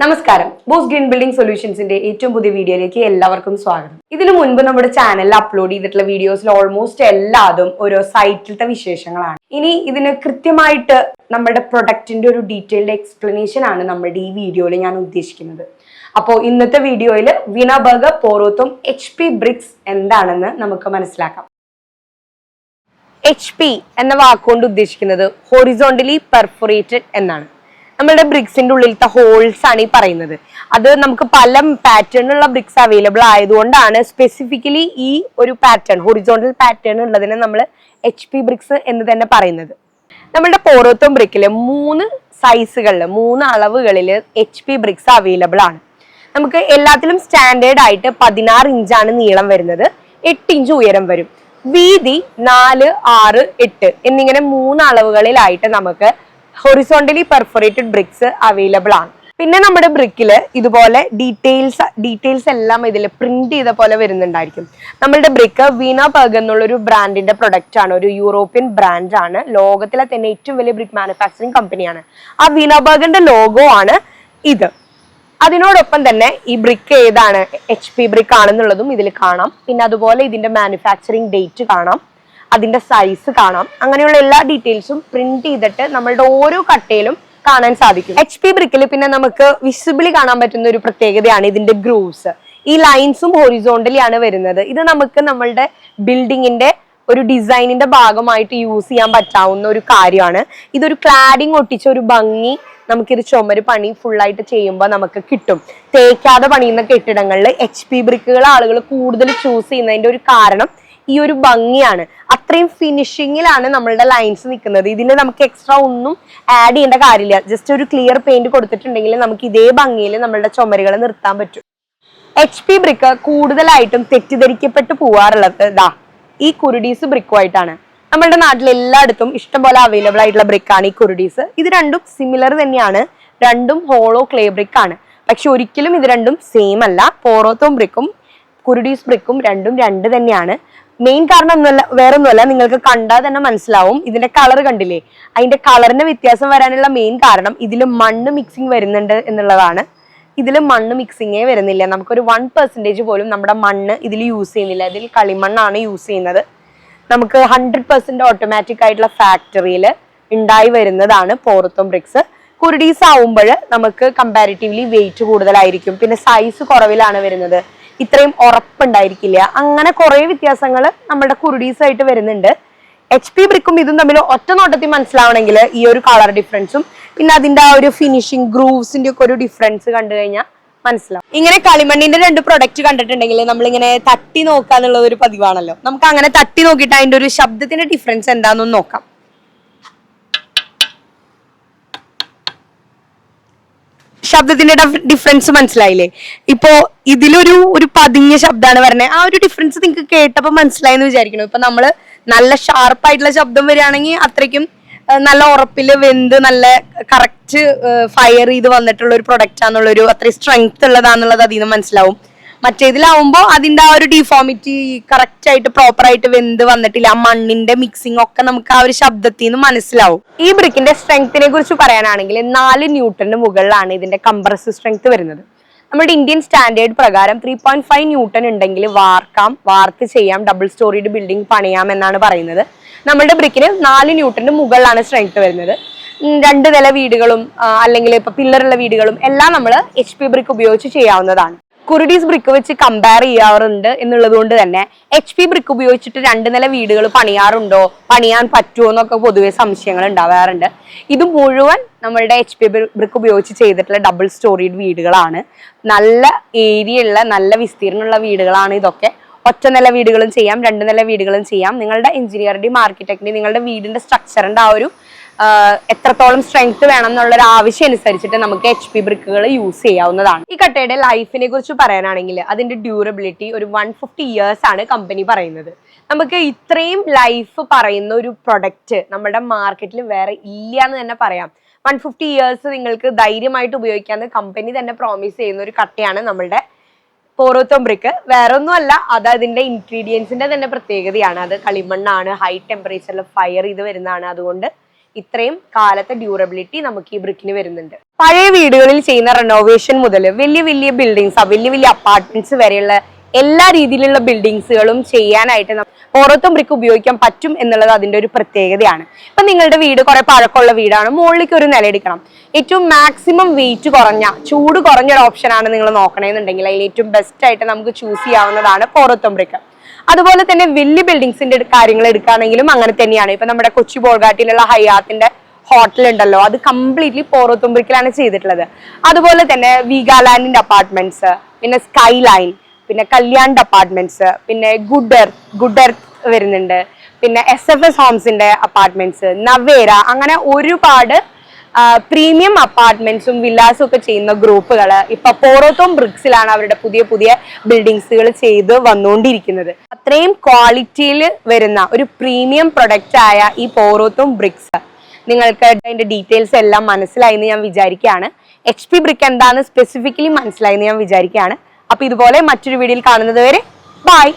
നമസ്കാരം. Boss green building സൊല്യൂഷൻസിന്റെ ഏറ്റവും പുതിയ വീഡിയോയിലേക്ക് എല്ലാവർക്കും സ്വാഗതം. ഇതിനു മുൻപ് നമ്മുടെ ചാനലിൽ അപ്ലോഡ് ചെയ്തിട്ടുള്ള വീഡിയോസിൽ ഓൾമോസ്റ്റ് എല്ലാതും ഓരോ സൈറ്റിലത്തെ വിശേഷങ്ങളാണ്. ഇനി ഇതിന് കൃത്യമായിട്ട് നമ്മുടെ പ്രൊഡക്റ്റിന്റെ ഒരു ഡീറ്റെയിൽഡ് എക്സ്പ്ലനേഷൻ ആണ് നമ്മുടെ ഈ വീഡിയോയിൽ ഞാൻ ഉദ്ദേശിക്കുന്നത്. അപ്പോൾ ഇന്നത്തെ വീഡിയോയിൽ Wienerberger Porotherm H P bricks എന്താണെന്ന് നമുക്ക് മനസ്സിലാക്കാം. എച്ച് പി എന്ന വാക്കുകൊണ്ട് ഉദ്ദേശിക്കുന്നത് ഹൊറിസോണ്ടലി പെർഫോറേറ്റഡ് എന്നാണ്. നമ്മുടെ ബ്രിക്സിന്റെ ഉള്ളിലത്തെ ഹോൾസ് ആണ് ഈ പറയുന്നത്. അത് നമുക്ക് പല പാറ്റേണിലുള്ള ബ്രിക്സ് അവൈലബിൾ ആയതുകൊണ്ടാണ് സ്പെസിഫിക്കലി ഈ ഒരു പാറ്റേൺ ഹൊറിസോണ്ടൽ പാറ്റേൺ ഉള്ളതിനെ നമ്മൾ എച്ച് പി ബ്രിക്സ് എന്ന് തന്നെ പറയുന്നത്. നമ്മളുടെ പോറോത്തോം ബ്രിക്കിൽ മൂന്ന് സൈസുകളിൽ മൂന്ന് അളവുകളിൽ എച്ച് പി ബ്രിക്സ് അവൈലബിൾ ആണ്. നമുക്ക് എല്ലാത്തിലും സ്റ്റാൻഡേർഡ് ആയിട്ട് പതിനാറ് ഇഞ്ചാണ് നീളം വരുന്നത്. എട്ട് ഇഞ്ച് ഉയരം വരും. വീതി നാല് ആറ് എട്ട് എന്നിങ്ങനെ മൂന്ന് അളവുകളിലായിട്ട് നമുക്ക് ഹൊറിസോണ്ടലി പെർഫോറേറ്റഡ് ബ്രിക്സ് അവൈലബിൾ ആണ്. പിന്നെ നമ്മുടെ ബ്രിക്കിൽ ഇതുപോലെ ഡീറ്റെയിൽസ് ഡീറ്റെയിൽസ് എല്ലാം ഇതിൽ പ്രിന്റ് ചെയ്ത പോലെ വരുന്നുണ്ടായിരിക്കും. നമ്മളുടെ ബ്രിക്ക് വീണ പെർഗ് എന്നുള്ള ഒരു ബ്രാൻഡിന്റെ പ്രൊഡക്റ്റ് ആണ് ഒരു യൂറോപ്യൻ ബ്രാൻഡ് ആണ്. ലോകത്തിലെ തന്നെ ഏറ്റവും വലിയ ബ്രിക്ക് മാനുഫാക്ചറിങ് കമ്പനിയാണ് ആ വീണ ബർഗിന്റെ ലോഗോ ആണ് ഇത്. അതിനോടൊപ്പം തന്നെ ഈ ബ്രിക്ക് ഏതാണ് എച്ച് പി ബ്രിക്ക് ആണെന്നുള്ളതും ഇതിൽ കാണാം. പിന്നെ അതുപോലെ ഇതിന്റെ മാനുഫാക്ചറിങ് ഡേറ്റ് കാണാം. അതിന്റെ സൈസ് കാണാം. അങ്ങനെയുള്ള എല്ലാ ഡീറ്റെയിൽസും പ്രിന്റ് ചെയ്തിട്ട് നമ്മളുടെ ഓരോ കട്ടയിലും കാണാൻ സാധിക്കും. എച്ച് പി ബ്രിക്കിൽ പിന്നെ നമുക്ക് വിസിബിളി കാണാൻ പറ്റുന്ന ഒരു പ്രത്യേകതയാണ് ഇതിന്റെ ഗ്രൂവ്സ് ഈ ലൈൻസും ഹൊറിസോണ്ടലിയാണ് വരുന്നത്. ഇത് നമുക്ക് നമ്മളുടെ ബിൽഡിങ്ങിന്റെ ഒരു ഡിസൈനിന്റെ ഭാഗമായിട്ട് യൂസ് ചെയ്യാൻ പറ്റാവുന്ന ഒരു കാര്യമാണ്. ഇതൊരു ക്ലാഡിങ് ഒട്ടിച്ച ഒരു ഭംഗി നമുക്കിത് ചുമര് പണി ഫുള്ളായിട്ട് ചെയ്യുമ്പോൾ നമുക്ക് കിട്ടും. തേക്കാതെ പണിയുന്ന കെട്ടിടങ്ങളിൽ എച്ച് പി ബ്രിക്കുകൾ ആളുകൾ കൂടുതൽ ചൂസ് ചെയ്യുന്നതിന്റെ ഒരു കാരണം ഈ ഒരു ഭംഗിയാണ്. അത്രയും ഫിനിഷിങ്ങിലാണ് നമ്മളുടെ ലൈൻസ് നിൽക്കുന്നത്. ഇതിന് നമുക്ക് എക്സ്ട്രാ ഒന്നും ആഡ് ചെയ്യേണ്ട കാര്യമില്ല. ജസ്റ്റ് ഒരു ക്ലിയർ പെയിന്റ് കൊടുത്തിട്ടുണ്ടെങ്കിൽ നമുക്ക് ഇതേ ഭംഗിയിൽ നമ്മളുടെ ചുമരുകൾ നിർത്താൻ പറ്റും. എച്ച് പി ബ്രിക്ക് കൂടുതലായിട്ടും തെറ്റിദ്ധരിക്കപ്പെട്ട് പോവാറുള്ളത് ദാ ഈ കുരുടീസ് ബ്രിക്കുമായിട്ടാണ് നമ്മളുടെ നാട്ടിൽ എല്ലായിടത്തും ഇഷ്ടംപോലെ അവൈലബിൾ ആയിട്ടുള്ള ബ്രിക്കാണ് ഈ കുരുഡീസ് ഇത് രണ്ടും സിമിലർ തന്നെയാണ്. രണ്ടും ഹോളോ ക്ലേ ബ്രിക്ക് ആണ്. പക്ഷെ ഒരിക്കലും ഇത് രണ്ടും സെയിം അല്ല. പോറോത്തോം ബ്രിക്കും കുരുഡീസ് ബ്രിക്കും രണ്ടും രണ്ട് തന്നെയാണ്. മെയിൻ കാരണം ഒന്നുമല്ല വേറെ ഒന്നുമല്ല നിങ്ങൾക്ക് കണ്ടാൽ തന്നെ മനസ്സിലാവും. ഇതിന്റെ കളർ കണ്ടില്ലേ? അതിന്റെ കളറിന് വ്യത്യാസം വരാനുള്ള മെയിൻ കാരണം ഇതിൽ മണ്ണ് മിക്സിങ് വരുന്നുണ്ട് എന്നുള്ളതാണ്. ഇതിൽ മണ്ണ് മിക്സിങ്ങേ വരുന്നില്ല. നമുക്കൊരു വൺ പെർസെന്റേജ് പോലും നമ്മുടെ മണ്ണ് ഇതിൽ യൂസ് ചെയ്യുന്നില്ല. ഇതിൽ കളിമണ്ണാണ് യൂസ് ചെയ്യുന്നത്. നമുക്ക് ഹൺഡ്രഡ് പെർസെന്റ് ഓട്ടോമാറ്റിക് ആയിട്ടുള്ള ഫാക്ടറിയിൽ ഉണ്ടായി വരുന്നതാണ് പോറത്തോം ബ്രിക്സ്. കുരുടീസ് ആവുമ്പോൾ നമുക്ക് കമ്പാരിറ്റീവ്ലി വെയിറ്റ് കൂടുതലായിരിക്കും. പിന്നെ സൈസ് കുറവിലാണ് വരുന്നത്. ഇത്രയും ഉറപ്പുണ്ടായിരിക്കില്ല. അങ്ങനെ കുറെ വ്യത്യാസങ്ങൾ നമ്മുടെ കുരുടീസ് ആയിട്ട് വരുന്നുണ്ട് എച്ച് പി ബ്രിക്കും ഇതും തമ്മിൽ ഒറ്റ നോട്ടത്തിൽ മനസ്സിലാവണമെങ്കിൽ ഈ ഒരു കളർ ഡിഫറൻസും പിന്നെ അതിന്റെ ആ ഒരു ഫിനിഷിംഗ് ഗ്രൂവ്സിന്റെ ഒക്കെ ഒരു ഡിഫറൻസ് കണ്ടു കഴിഞ്ഞാൽ മനസ്സിലാവും. ഇങ്ങനെ കളിമണ്ണിന്റെ രണ്ട് പ്രൊഡക്റ്റ് കണ്ടിട്ടുണ്ടെങ്കിൽ നമ്മളിങ്ങനെ തട്ടി നോക്കാന്നുള്ളത് ഒരു പതിവാണല്ലോ. നമുക്ക് അങ്ങനെ തട്ടി നോക്കിയിട്ട് അതിന്റെ ഒരു ശബ്ദത്തിന്റെ ഡിഫറൻസ് എന്താണെന്ന് നോക്കാം. ശബ്ദത്തിന്റെ ഡിഫറൻസ് മനസ്സിലായില്ലേ? ഇപ്പോ ഇതിലൊരു ഒരു പതിഞ്ഞ ശബ്ദമാണ് പറഞ്ഞത് ആ ഒരു ഡിഫറൻസ് നിങ്ങൾക്ക് കേട്ടപ്പോ മനസ്സിലായെന്ന് വിചാരിക്കണം ഇപ്പൊ നമ്മൾ നല്ല ഷാർപ്പായിട്ടുള്ള ശബ്ദം വരികയാണെങ്കിൽ അത്രയ്ക്കും നല്ല ഉറപ്പിൽ വെന്ത് നല്ല കറക്റ്റ് ഫയർ ചെയ്ത് വന്നിട്ടുള്ള ഒരു പ്രൊഡക്റ്റ് ആണെന്നുള്ളൊരു അത്രയും സ്ട്രെങ്ത് ഉള്ളതാന്നുള്ളത് അതിൽ നിന്ന് മനസ്സിലാവും. മറ്റേതിലാവുമ്പോൾ അതിന്റെ ആ ഒരു ഡിഫോമിറ്റി കറക്റ്റ് ആയിട്ട് പ്രോപ്പർ ആയിട്ട് വെന്ത് വന്നിട്ടില്ല. ആ മണ്ണിന്റെ മിക്സിംഗ് ഒക്കെ നമുക്ക് ആ ഒരു ശബ്ദത്തിൽ നിന്ന് മനസ്സിലാവും. ഈ ബ്രിക്കിന്റെ സ്ട്രെങ്ത്തിനെ കുറിച്ച് പറയാനാണെങ്കിൽ നാല് ന്യൂട്ടന് മുകളിലാണ് ഇതിന്റെ കംപ്രസ് സ്ട്രെങ്ത് വരുന്നത്. നമ്മുടെ ഇന്ത്യൻ സ്റ്റാൻഡേർഡ് പ്രകാരം ത്രീ പോയിന്റ് ഫൈവ് ന്യൂട്ടൺ ഉണ്ടെങ്കിൽ വാർക്കാം വാർക്ക് ചെയ്യാം ഡബിൾ സ്റ്റോറിയുടെ ബിൽഡിംഗ് പണിയാം എന്നാണ് പറയുന്നത്. നമ്മുടെ ബ്രിക്കിന് നാല് ന്യൂട്ടന്റെ മുകളിലാണ് സ്ട്രെങ്ത് വരുന്നത്. രണ്ട് നില വീടുകളും അല്ലെങ്കിൽ ഇപ്പൊ പില്ലറുള്ള വീടുകളും എല്ലാം നമ്മൾ എച്ച് പി ബ്രിക്ക് ഉപയോഗിച്ച് ചെയ്യാവുന്നതാണ്. കുരുടീസ് ബ്രിക്ക് വെച്ച് കമ്പയർ ചെയ്യാറുണ്ട് എന്നുള്ളത് കൊണ്ട് തന്നെ എച്ച് പി ബ്രിക്ക് ഉപയോഗിച്ചിട്ട് രണ്ട് നില വീടുകൾ പണിയാറുണ്ടോ? പണിയാൻ പറ്റുമോ എന്നൊക്കെ പൊതുവെ സംശയങ്ങൾ ഉണ്ടാവാറുണ്ട്. ഇത് മുഴുവൻ നമ്മളുടെ എച്ച് പി ബ്രിക്ക് ഉപയോഗിച്ച് ചെയ്തിട്ടുള്ള ഡബിൾ സ്റ്റോറീഡ് വീടുകളാണ്. നല്ല ഏരിയ ഉള്ള നല്ല വിസ്തീർണമുള്ള വീടുകളാണ് ഇതൊക്കെ. ഒറ്റ നില വീടുകളും ചെയ്യാം രണ്ട് നില വീടുകളും ചെയ്യാം. നിങ്ങളുടെ എഞ്ചിനീയറുടെയും ആർക്കിടെക്ടിന്റെയും നിങ്ങളുടെ വീടിന്റെ സ്ട്രക്ചറിന്റെ ആ ഒരു എത്രത്തോളം സ്ട്രെങ്ത് വേണം എന്നുള്ള ഒരു ആവശ്യം അനുസരിച്ചിട്ട് നമുക്ക് എച്ച് പി ബ്രിക്കുകൾ യൂസ് ചെയ്യാവുന്നതാണ്. ഈ കട്ടയുടെ ലൈഫിനെ കുറിച്ച് പറയാനാണെങ്കിൽ അതിന്റെ ഡ്യൂറബിലിറ്റി ഒരു വൺ ഫിഫ്റ്റി ഇയേഴ്സ് ആണ് കമ്പനി പറയുന്നത്. നമുക്ക് ഇത്രയും ലൈഫ് പറയുന്ന ഒരു പ്രൊഡക്റ്റ് നമ്മുടെ മാർക്കറ്റിൽ വേറെ ഇല്ല എന്ന് തന്നെ പറയാം. വൺ ഫിഫ്റ്റി ഇയേഴ്സ് നിങ്ങൾക്ക് ധൈര്യമായിട്ട് ഉപയോഗിക്കാമെന്ന് കമ്പനി തന്നെ പ്രോമിസ് ചെയ്യുന്ന ഒരു കട്ടയാണ് നമ്മളുടെ പോറോത്തോം ബ്രിക്ക് വേറെ ഒന്നുമല്ല അത് അതിന്റെ ഇൻഗ്രീഡിയൻസിന്റെ തന്നെ പ്രത്യേകതയാണ്. അത് കളിമണ്ണാണ് ഹൈ ടെമ്പറേച്ചറിൽ ഫയർ ചെയ്ത് വരുന്നതാണ്. അതുകൊണ്ട് ഇത്രയും കാലത്തെ ഡ്യൂറബിലിറ്റി നമുക്ക് ഈ ബ്രിക്കിന് വരുന്നുണ്ട്. പഴയ വീടുകളിൽ ചെയ്യുന്ന റെനോവേഷൻ മുതൽ വലിയ വലിയ ബിൽഡിങ്സ് വലിയ വലിയ അപ്പാർട്ട്മെന്റ്സ് വരെയുള്ള എല്ലാ രീതിയിലുള്ള ബിൽഡിങ്സുകളും ചെയ്യാനായിട്ട് ഓരോത്തും ബ്രിക്ക് ഉപയോഗിക്കാൻ പറ്റും എന്നുള്ളത് അതിന്റെ ഒരു പ്രത്യേകതയാണ്. ഇപ്പൊ നിങ്ങളുടെ വീട് കുറെ പഴക്കമുള്ള വീടാണ് മുകളിലേക്ക് ഒരു നില എടുക്കണം. ഏറ്റവും മാക്സിമം വെയിറ്റ് കുറഞ്ഞ ചൂട് കുറഞ്ഞ ഒരു ഓപ്ഷനാണ് നിങ്ങൾ നോക്കണമെന്നുണ്ടെങ്കിൽ അതിൽ ഏറ്റവും ബെസ്റ്റ് ആയിട്ട് നമുക്ക് ചൂസ് ചെയ്യാവുന്നതാണ് പോറത്തും ബ്രിക്ക് അതുപോലെ തന്നെ വലിയ ബിൽഡിങ്സിന്റെ കാര്യങ്ങൾ എടുക്കുകയാണെങ്കിലും അങ്ങനെ തന്നെയാണ്. ഇപ്പൊ നമ്മുടെ കൊച്ചി ബോൾഗാട്ടിലുള്ള ഹയാത്തിന്റെ ഹോട്ടൽ ഉണ്ടല്ലോ അത് കംപ്ലീറ്റ്ലി പോറത്തുമ്പിക്കലാണ് ചെയ്തിട്ടുള്ളത്. അതുപോലെ തന്നെ വീഗാലാൻഡിന്റെ അപ്പാർട്ട്മെന്റ്സ് പിന്നെ സ്കൈ ലൈൻ പിന്നെ കല്യാൺ അപ്പാർട്ട്മെന്റ്സ് പിന്നെ ഗുഡ് എർത്ത് ഗുഡ് എർത്ത് വരുന്നുണ്ട്. പിന്നെ എസ് എഫ് എസ് ഹോംസിന്റെ അപ്പാർട്ട്മെന്റ്സ് നവേര അങ്ങനെ ഒരുപാട് പ്രീമിയം അപ്പാർട്ട്മെന്റ്സും വില്ലാസും ഒക്കെ ചെയ്യുന്ന ഗ്രൂപ്പുകൾ ഇപ്പൊ പോറോത്തോം ബ്രിക്സിലാണ് അവരുടെ പുതിയ പുതിയ ബിൽഡിങ്സുകൾ ചെയ്ത് വന്നുകൊണ്ടിരിക്കുന്നത് അത്രയും ക്വാളിറ്റിയിൽ വരുന്ന ഒരു പ്രീമിയം പ്രൊഡക്റ്റ് ആയ ഈ പോറോത്തോം ബ്രിക്സ് നിങ്ങൾക്ക് അതിന്റെ ഡീറ്റെയിൽസ് എല്ലാം മനസ്സിലായി എന്ന് ഞാൻ വിചാരിക്കുകയാണ്. എച്ച് പി ബ്രിക്ക് എന്താണെന്ന് സ്പെസിഫിക്കലി മനസ്സിലായി എന്ന് ഞാൻ വിചാരിക്കുകയാണ്. അപ്പൊ ഇതുപോലെ മറ്റൊരു വീഡിയോയിൽ കാണുന്നത് വരെ ബൈ